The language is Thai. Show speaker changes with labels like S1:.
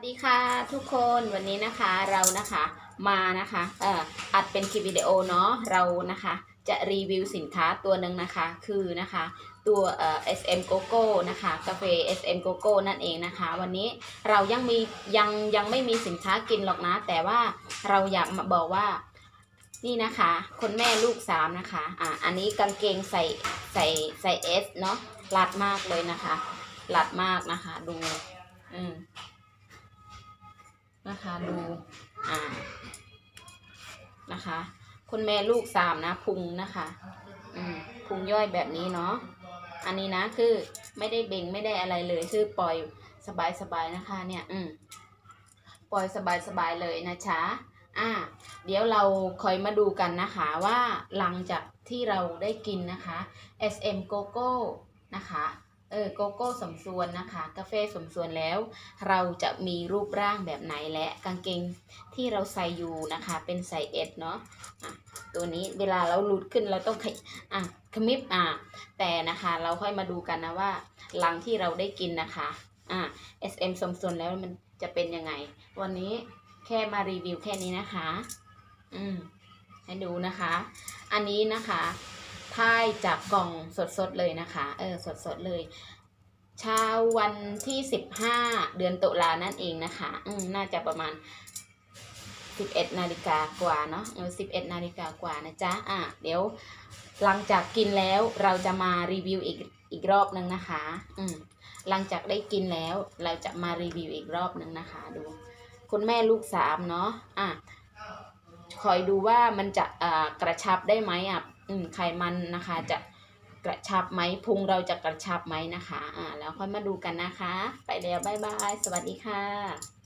S1: สวัสดีค่ะทุกคนวันนี้นะคะเรานะคะมานะคะเอ่ออัดเป็นคลิปวิดีโอเนาะเรานะคะจะรีวิวสินค้าตัวหนึ่งนะคะคือนะคะตัวเอ่อ SM GoGo นะคะกาแฟ SM GoGo นั่นเองนะคะ วันนี้เรายังมียังยังไม่มีสินค้ากินหรอกนะ แต่ว่าเราอยากมาบอกว่านี่นะคะคนแม่ลูกสามนะคะอะอันนี้กางเกงใส่ใส่ใส่เอสเนาะรัดมากเลยนะคะรัดมากนะคะดูอืม นะคะ ดูอ่านะคะ คุณแม่ลูกสามนะพุงนะคะอืมพุงย่อยแบบนี้เนาะอันนี้นะคือไม่ได้เบ่งไม่ได้อะไรเลย คือปล่อยสบายสบายๆนะคะ เนี่ย อืมปล่อยสบายสบายๆเลยนะจ๊ะอ่า เดี๋ยวเราคอยมาดูกันนะคะว่าหลังจากที่เราได้กินนะคะ SM GoGo นะคะ เออโกโก้สมส่วนนะคะ กาแฟสมส่วนแล้ว เราจะมีรูปร่างแบบไหนและกางเกงที่เราใส่อยู่นะคะ เป็นใส่เอสเนาะะตัวนี้เวลาเราหลุดขึ้นเราต้องขยอะขมิบอะแต่นะคะเราค่อยมาดูกันนะว่า หลังที่เราได้กินนะคะอะ SM สมส่วนแล้วมันจะเป็นยังไง วันนี้แค่มารีวิวแค่นี้นะคะ อืมให้ดูนะคะ อันนี้นะคะ ถ่ายจากกล่องสดๆเลยนะคะ เออสดๆเลย เช้าวันที่สิบห้าเดือนตุลานั่นเองนะคะ อืมน่าจะประมาณสิบเอ็ดนาฬิกากว่าเนาะเออสิบเอ็ดนาฬิกากว่านะจ๊ะ อะ เดี๋ยวหลังจากกินแล้วเราจะมารีวิวอีกอีกรอบหนึ่งนะคะ อืมหลังจากได้กินแล้วเราจะมารีวิวอีกรอบหนึ่งนะคะ ดู คุณแม่ลูกสามเนาะ อะคอยดูว่ามันจะอ่ากระชับได้ไหมอะ ไขมันนะคะจะกระชับไหมพุงเราจะกระชับไหมนะคะ อ่า แล้วค่อยมาดูกันนะคะ ไปแล้ว บ๊ายบาย สวัสดีค่ะ